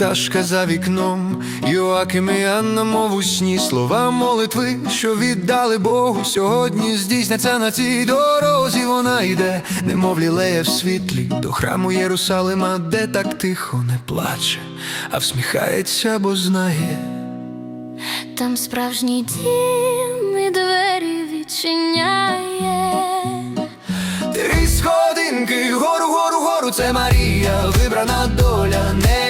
пташка за вікном, Йоаким і Анна, мов у сні слова молитви, що віддали Богу. Сьогодні здійсняться на цій дорозі. Вона йде, немов лілеє в світлі, до храму Єрусалима, де так тихо не плаче, а всміхається, бо знає. Там справжній дім і двері відчиняє. Три сходинки, гору, гору, гору, це Марія, вибрана доля не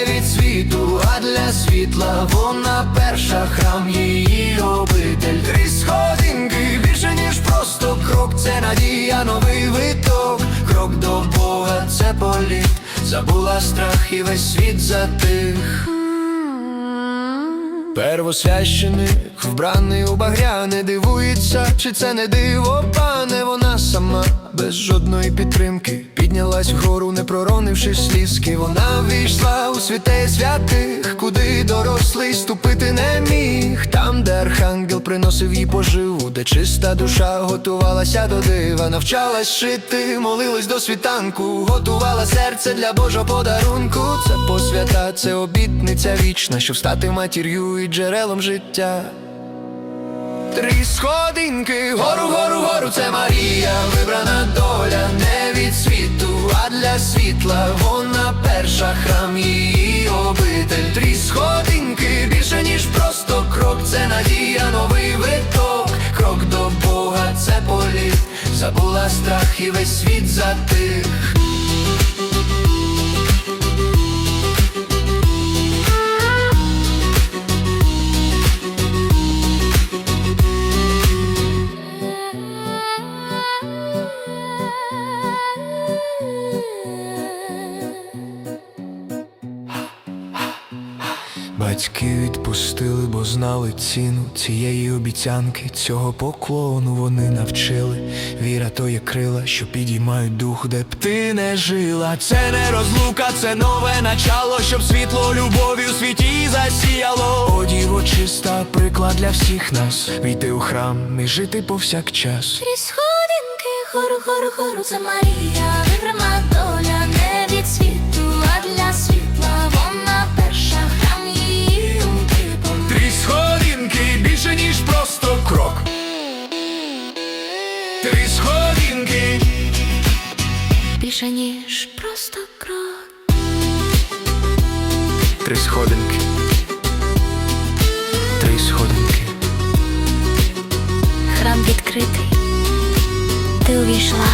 світу, а для світла. Вона перша храм її обитель. Три сходинки, більше ніж просто крок, це надія, новий виток. Крок до Бога, це політ. Забула страх і весь світ затих. Первосвященик, вбраний у багряне, дивується, чи це не диво, пане, вона сама без жодної підтримки піднялась вгору, не проронивши слізки. Вона війшла у святей святих, куди дорослий ступити не міг. Приносив поживу, де чиста душа готувалася до дива, навчалась шити, молилась до світанку, готувала серце для Божого подарунку. Це посвята, це обітниця вічна, щоб стати матір'ю і джерелом життя. Три сходинки, гору, гору, гору, це Марія, вибрана доля не від світу, а для світла вона перша храм її обитель. Три сходинки, це надія, новий виток, крок до Бога, це політ, забула страх і весь світ затих. Батьки відпустили, бо знали ціну цієї обіцянки, цього поклону вони навчили. Віра то є крила, що підіймають дух, де б ти не жила. Це не розлука, це нове начало, щоб світло любові у світі засіяло. О, діво чиста, приклад для всіх нас. Війти у храм і жити повсякчас. Три сходинки, гору, гору, гору, це Марія, вибрана Більше ніж просто крок. Три сходинки. Три сходинки. Храм відкритий. Ти увійшла